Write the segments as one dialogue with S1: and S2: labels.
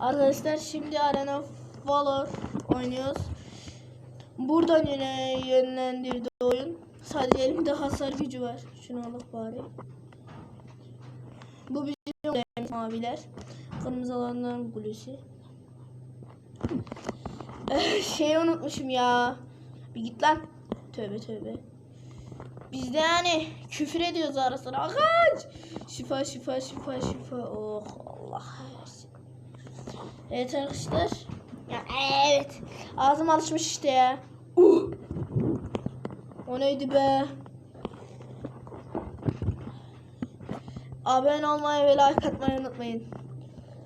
S1: Arkadaşlar şimdi Arena Valor oynuyoruz. Buradan yine yönlendirdi oyun. Sadece elimde hasar gücü var. Şunu alıp bari. Bu bizim maviler. Kırmızı olanların gülüsü. Eh, Şeyi unutmuşum ya. Bir git lan. Tövbe tövbe. Biz de yani küfür ediyoruz ara sıra. Kaç! Şifa şifa şifa şifa. Oh Allah versin. Evet arkadaşlar. Ya evet. Ağzım alışmış işte ya. Uh. O neydi be? Abone olmayı ve like atmayı unutmayın.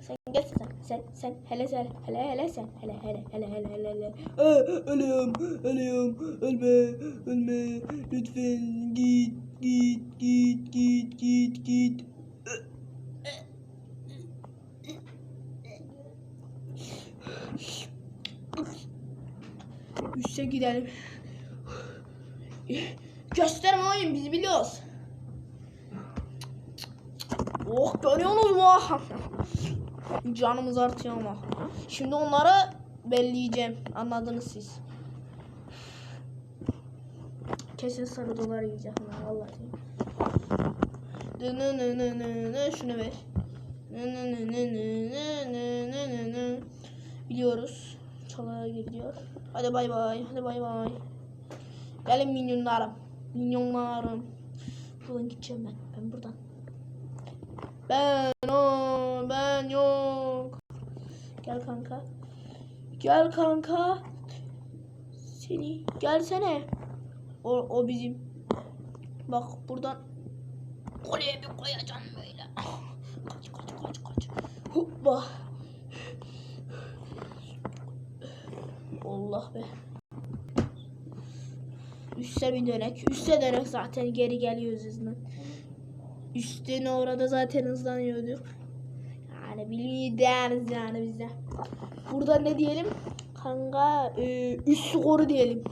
S1: Sen gel sen sen sen hele sen hele hele sen hele hele hele hele hele hele. Aa, ölüyorum ölüyorum ölme ölme lütfen git git git git git git. Üste gidelim. Gösterme oyun biz biliyoruz. Oh görüyorsunuz mu? Canımız artıyor ama. Şimdi onları belleyeceğim. Anladınız siz. Kesin sarı dolar yiyeceğim vallahi. Nı nı nı nı nı. Şunu ver. Nı nı nı nı nı nı nı nı nı. Biliyoruz. Çalaya gidiyor. Hadi bay bay. Hadi bay bay. Gelin minyonlarım. Minyonlarım. Buradan gideceğim ben. Ben buradan. Ben o ben yok. Gel kanka. Gel kanka. Seni gelsene. O, o bizim. Bak buradan oraya bir koyacağım böyle. Kaç kaç kaç kaç. Hoppa. Allah be. Üste bir dönek. Üste dönek zaten geri geliyoruz hızla. Üstüne orada zaten hızlanıyorduk. Yani bilmiyoruz yani bize. Burada ne diyelim? Kanka e, üst skoru diyelim.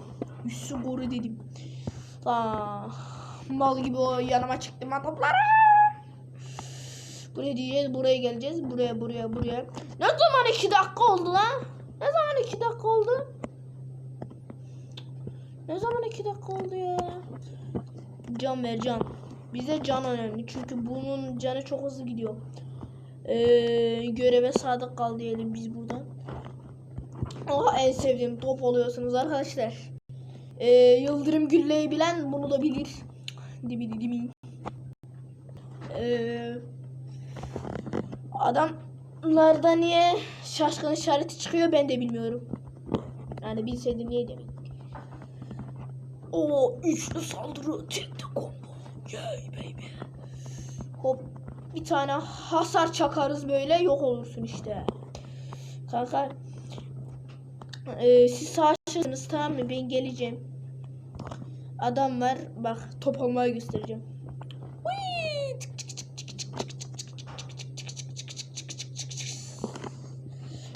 S1: Üst skoru dedim. Aa, mal gibi o yanıma çıktım topları. Buraya diyeceğiz, buraya geleceğiz. Buraya, buraya, buraya. Ne zaman iki dakika oldu lan? Ne zaman iki dakika oldu? Ne zaman iki dakika oldu ya? Can ver can. Bize can önemli çünkü bunun canı çok hızlı gidiyor. Ee, göreve sadık kal diyelim biz buradan. Oha en sevdiğim top oluyorsunuz arkadaşlar. Ee, Yıldırım Gülle'yi bilen bunu da bilir. Dibi dibi dibi. Ee, adamlarda niye şaşkın işareti çıkıyor ben de bilmiyorum. Yani bilseydim niye demek. O üçlü saldırı tekte combo. Yay baby. Hop bir tane hasar çakarız böyle yok olursun işte. Kanka e, siz savaşırsınız tamam mı? Ben geleceğim. Adam var. Bak top almayı göstereceğim.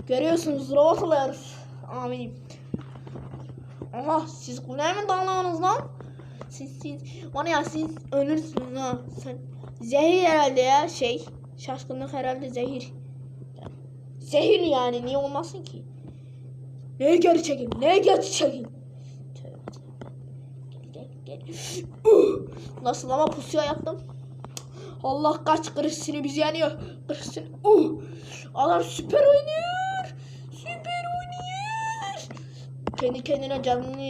S1: Görüyorsunuz robot alıyoruz. Aminim. Aha siz kuleye mi dalıyorsunuz lan? Siz siz var ya siz ölürsünüz ha. Sen zehir herhalde ya şey. Şaşkınlık herhalde zehir. Zehir yani niye olmasın ki? Neye geri çekin? Neye geri çekin? Uh! Nasıl ama pusuya yaptım. Allah kaç kırışsını biz yanıyor. Kırışsını. Uh! Adam süper oynuyor. Kendi kendine canını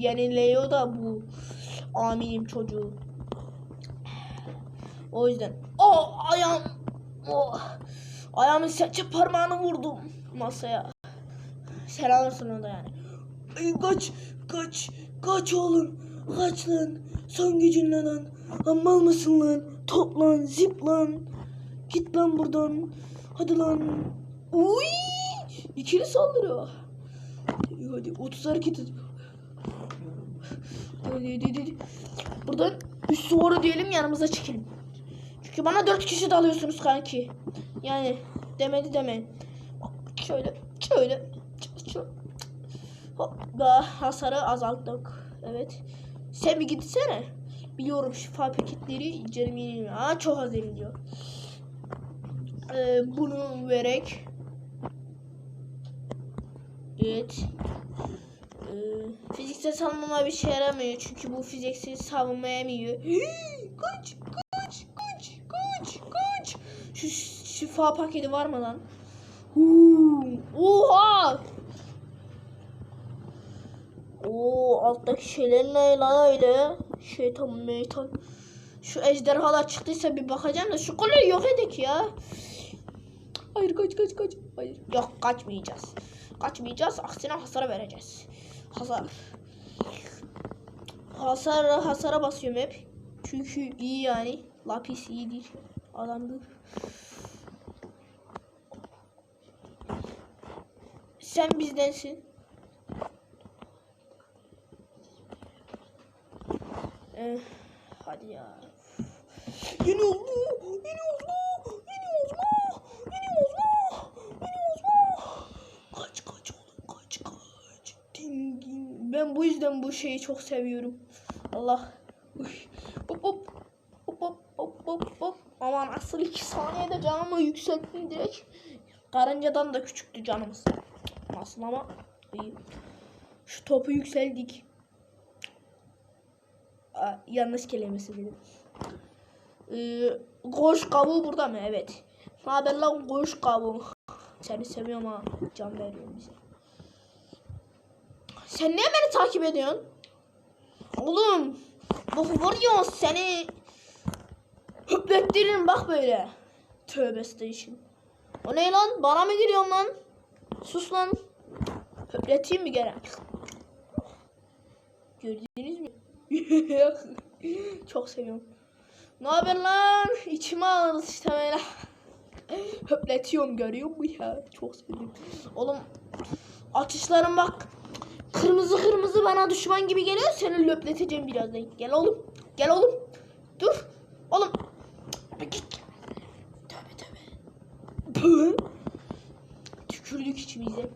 S1: yeniliyor da bu. Aminim çocuğu. O yüzden. O ayağım. O. Ayağımın serçe parmağını vurdum masaya. Sen alırsın onu da yani. Ay, kaç, kaç, kaç oğlum. Kaç lan. Son gücünle lan. Lan mal mısın lan? Toplan, zip lan. Git lan buradan. Hadi lan. Uy! İkili saldırıyor. Hadi, hadi 30 hareket et. Hadi, hadi, hadi. Buradan üst doğru diyelim yanımıza çekelim. Çünkü bana dört kişi dalıyorsunuz kanki. Yani demedi demeyin. Şöyle, şöyle, şöyle. Hop, daha hasarı azalttık. Evet. Sen bir gitsene. Biliyorum şifa paketleri yeniliyor. Aa çok az yeniliyor. Ee, bunu vererek Evet. Ee, fiziksel savunma bir şey yaramıyor çünkü bu fiziksel savunmayamıyor. kaç, kaç, kaç, kaç, kaç. Şu şifa paketi var mı lan? Huu, Oha! Oo alttaki şeyler ne lan öyle? Şeytan meytan. Şu ejderhalar çıktıysa bir bakacağım da şu kuleyi yok edek ya. Hayır kaç kaç kaç. Hayır. Yok kaçmayacağız. Kaçmayacağız. Aksine hasara vereceğiz. Hasar. Hasar hasara basıyorum hep. Çünkü iyi yani. Lapis iyidir. Adamdır. Sen bizdensin. Eh, hadi ya. Yeni oldu. Yeni oldu. Yeni oldu. Yeni oldu. Yeni oldu. Kaç kaç oğlum kaç kaç. Dingin. Ben bu şeyi çok seviyorum. Allah. Uy. Hop hop. Hop hop hop hop hop. Aman asıl iki saniyede canımı yükselttim direkt. Karıncadan da küçüktü canımız. Nasıl ama iyi. Şu topu yükseldik. Aa, yanlış kelimesi dedim. Ee, koş kabuğu burada mı? Evet. Ne haber lan koş kabuğu? Seni seviyorum ha. Can veriyorum bize. Sen niye beni takip ediyorsun? Oğlum. Var ya seni höplettiririm bak böyle. Tövbe station. O ne lan? Bana mı giriyorsun lan? Sus lan. Höpleteyim mi gene? Gördünüz mü? Çok seviyorum. Ne haber lan? İçime alırız işte böyle. Höpletiyorum görüyor musun ya? Çok seviyorum. Oğlum atışlarım bak. Kırmızı kırmızı bana düşman gibi geliyor. Seni löpleteceğim birazdan. Gel oğlum. Gel oğlum. Dur. Oğlum. Git. Tövbe tövbe. Tükürdük içimize.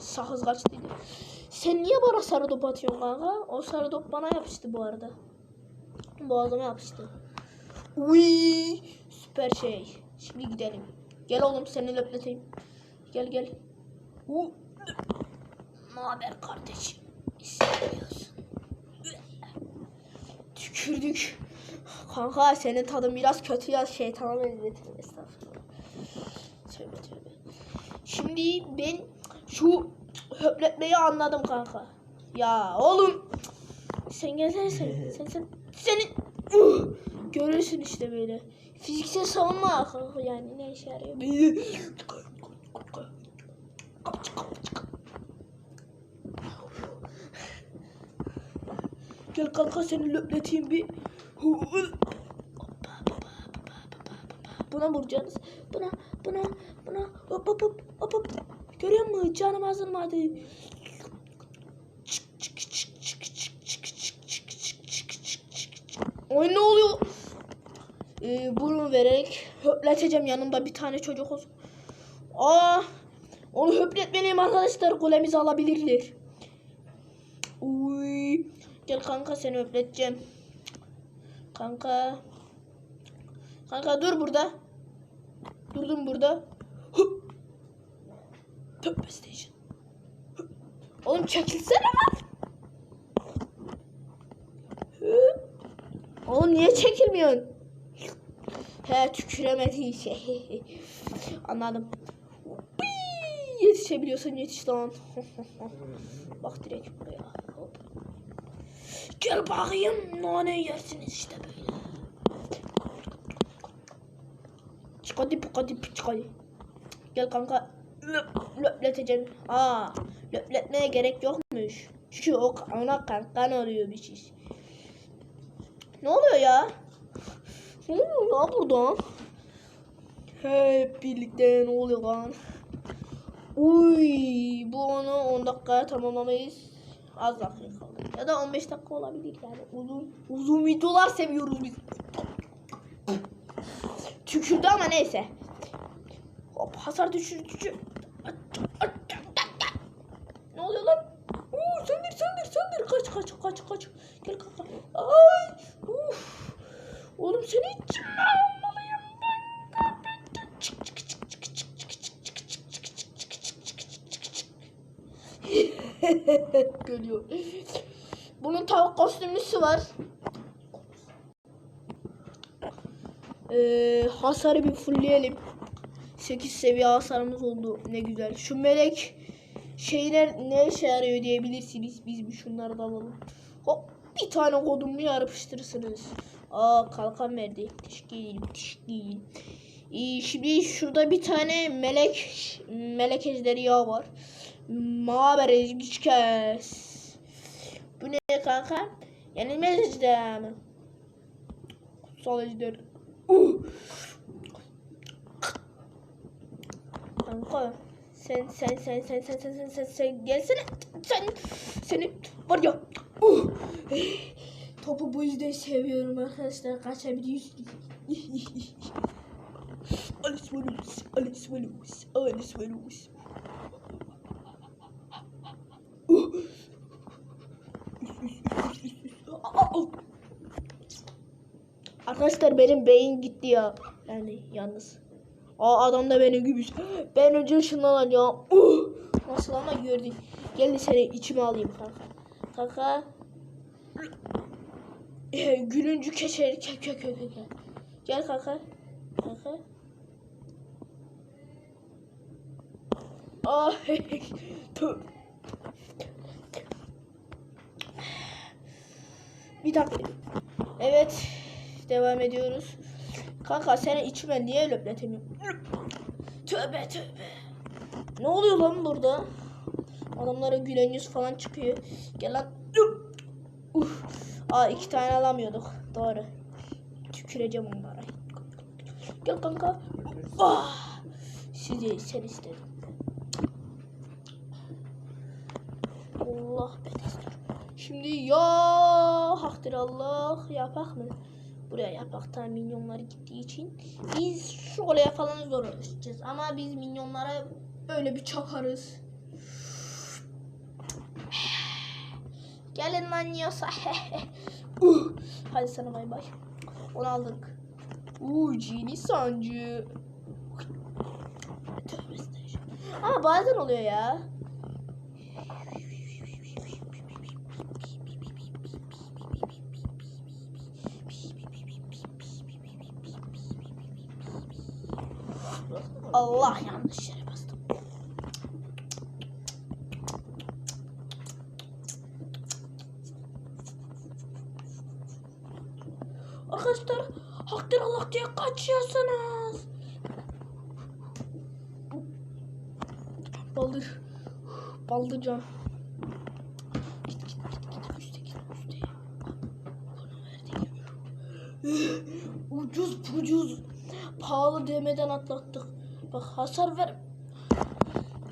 S1: Sakız kaçtıydı. Sen niye bana sarı top atıyorsun kanka? O sarı top bana yapıştı bu arada. Boğazıma yapıştı. Uy, süper şey. Şimdi gidelim. Gel oğlum seni löpleteyim. Gel gel. U. Ne haber kardeşim? İstemiyorsun. Tükürdük. Kanka senin tadın biraz kötü ya şeytana benzetin estağfurullah. Tövbe tövbe. Şimdi ben şu höpletmeyi anladım kanka. Ya oğlum. Sen gelsene sen. Sen sen. Seni. Uh, görürsün işte böyle. Fiziksel savunma kanka yani ne işe yarıyor. Gel kanka seni löpleteyim bir. Buna vuracağız. Buna, buna, buna. Hop hop hop hop hop. Görüyor musun? Canım azalmadı. Oy ne oluyor? Ee, burun vererek höpleteceğim yanımda bir tane çocuk olsun. Aa, onu höpletmeliyim arkadaşlar. Golemizi alabilirler. Uy. Gel kanka seni öpleteceğim. Kanka. Kanka dur burada. Durdum burada. Tövbe station. Oğlum çekilsene lan. Oğlum niye çekilmiyorsun? He tüküremediği şey. Anladım. Yetişebiliyorsan yetiş lan. Bak direkt buraya. Gel bakayım nane yersiniz işte böyle. Çık hadi çık hadi çık hadi. Gel kanka. Löp, löpleteceğim. Aa, löpletmeye gerek yokmuş. Çünkü o ona kankan oluyor bir şey. Ne oluyor ya? Ne oluyor ya burada? Hep birlikte ne oluyor lan? Uy, bu onu 10 dakikaya tamamlamayız. Az dakika kaldı. Ya da 15 dakika olabilir yani. Uzun uzun videolar seviyoruz biz. Tükürdü ama neyse. Hop hasar düşürücü. Ne oluyor lan? Oo, söndür söndür söndür. Kaç kaç kaç kaç. Gel kanka. Ay. Uf. Oğlum seni içime Gülüyor. Bunun tavuk kostümlüsü var. Ee, hasarı bir fullleyelim. 8 seviye hasarımız oldu. Ne güzel. Şu melek şeyler ne işe yarıyor diyebilirsiniz. Biz bir şunları da alalım. Hop bir tane kodumlu yapıştırırsınız. Aa kalkan verdi. Teşekkür ederim. Teşekkür ederim. Ee, şimdi şurada bir tane melek melek ejderi yağı var. Maber ezgiçkes. Bu ne kanka? Ejder mi? Kutsal ejder. Uh! Kanka sen sen sen sen sen sen sen sen sen gelsene sen seni var ya uh! topu bu yüzden seviyorum arkadaşlar kaçabiliyorsun Alice Valus Alice Valus Alice Valus Uh! Aa, aa. Arkadaşlar benim beyin gitti ya. Yani yalnız. Aa adam da benim gibi. Ben önce ışınlanan ya. Uh! Nasıl ama gördün. Gel seni içime alayım kanka. Kanka. Gülüncü keçer. Ke, ke, ke, ke, ke. Gel kanka. Kanka. Tüh. Bir dakika. Evet. Devam ediyoruz. Kanka seni içime niye löpletemiyorum? Tövbe tövbe. Ne oluyor lan burada? Adamlara gülen yüz falan çıkıyor. Gel lan. Uf. Aa iki tane alamıyorduk. Doğru. Tüküreceğim onlara. Gel kanka. Ah. Sizi sen istedin. Allah beter. Şimdi ya haktır Allah yapak mı? Buraya yapaktan minyonlar gittiği için biz şu olaya falan zor ulaşacağız. Ama biz minyonlara böyle bir çakarız. Gelin lan yiyorsa. uh. Hadi sana bay bay. Onu aldık. Uuu cini sancı. Ama bazen oluyor ya. Allah yanlış yere bastım. Arkadaşlar haktır Allah diye kaçıyorsunuz. Baldır. Baldırcan. Git git git git üste git üste. Bana verdi. ucuz ucuz. Pahalı demeden atlattık. Bak hasar ver.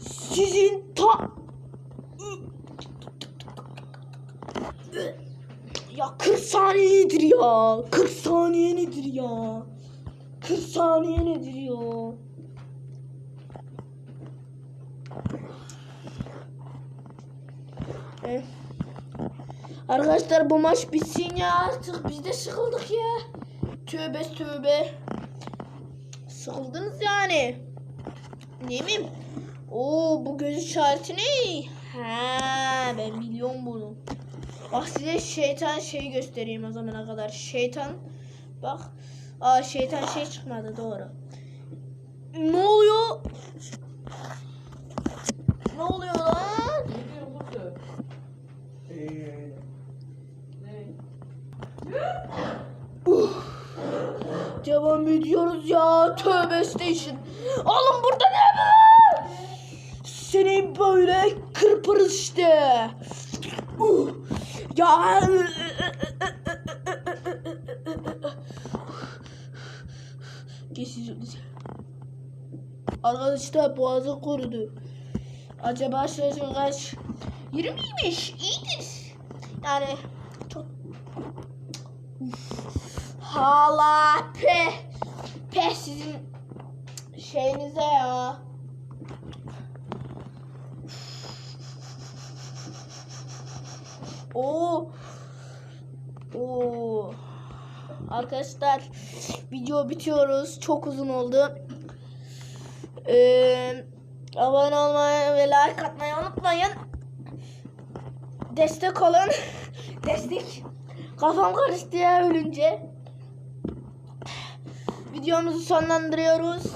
S1: Sizin ta... Ya 40 saniye nedir ya? 40 saniye nedir ya? 40 saniye nedir ya? Eh. Arkadaşlar bu maç bitsin ya artık biz de sıkıldık ya. Tövbe tövbe. Sıkıldınız yani. Değil mi? Oo bu göz işareti ne? Ha ben biliyorum bunu. Bak size şeytan şey göstereyim o zamana kadar. Şeytan bak. Aa şeytan şey çıkmadı doğru. Ne oluyor? Ne oluyor lan? Devam ediyoruz ya. Tövbe station. Oğlum burada ne var? Seni böyle kırparız işte. Ya. Geçiyoruz. Arkadaşlar boğazı kurudu. Acaba şaşın kaç? 20'ymiş. İyidir. Yani çok Hala pe pe sizin şeyinize ya. Oo. Oo. Arkadaşlar video bitiyoruz. Çok uzun oldu. Ee, abone olmayı ve like atmayı unutmayın. destek olun. Destek. Kafam karıştı ya ölünce. Videomuzu sonlandırıyoruz.